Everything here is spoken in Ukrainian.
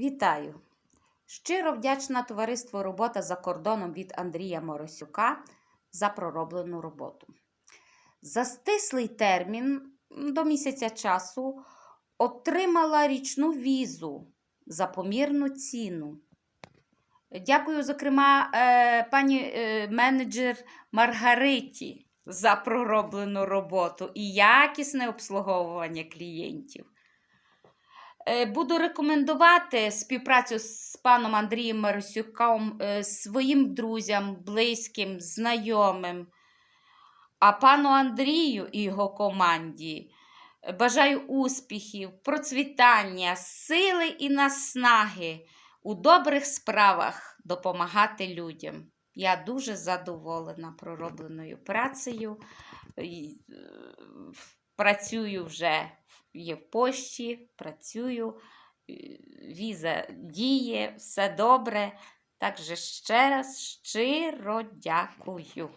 Вітаю! Щиро вдячна товариству Робота за кордоном від Андрія Моросюка за пророблену роботу. За стислий термін до місяця часу отримала річну візу за помірну ціну. Дякую, зокрема, е, пані е, менеджер Маргариті за пророблену роботу і якісне обслуговування клієнтів. Е, Буду рекомендувати співпрацю з паном Андрієм Марусюком е, своїм друзям, близьким, знайомим. А пану Андрію і його команді е, бажаю успіхів, процвітання, сили і наснаги у добрих справах допомагати людям. Я дуже задоволена проробленою працею. Працюю вже є в пошті, працюю, е, віза діє, все добре. Так же ще раз щиро дякую.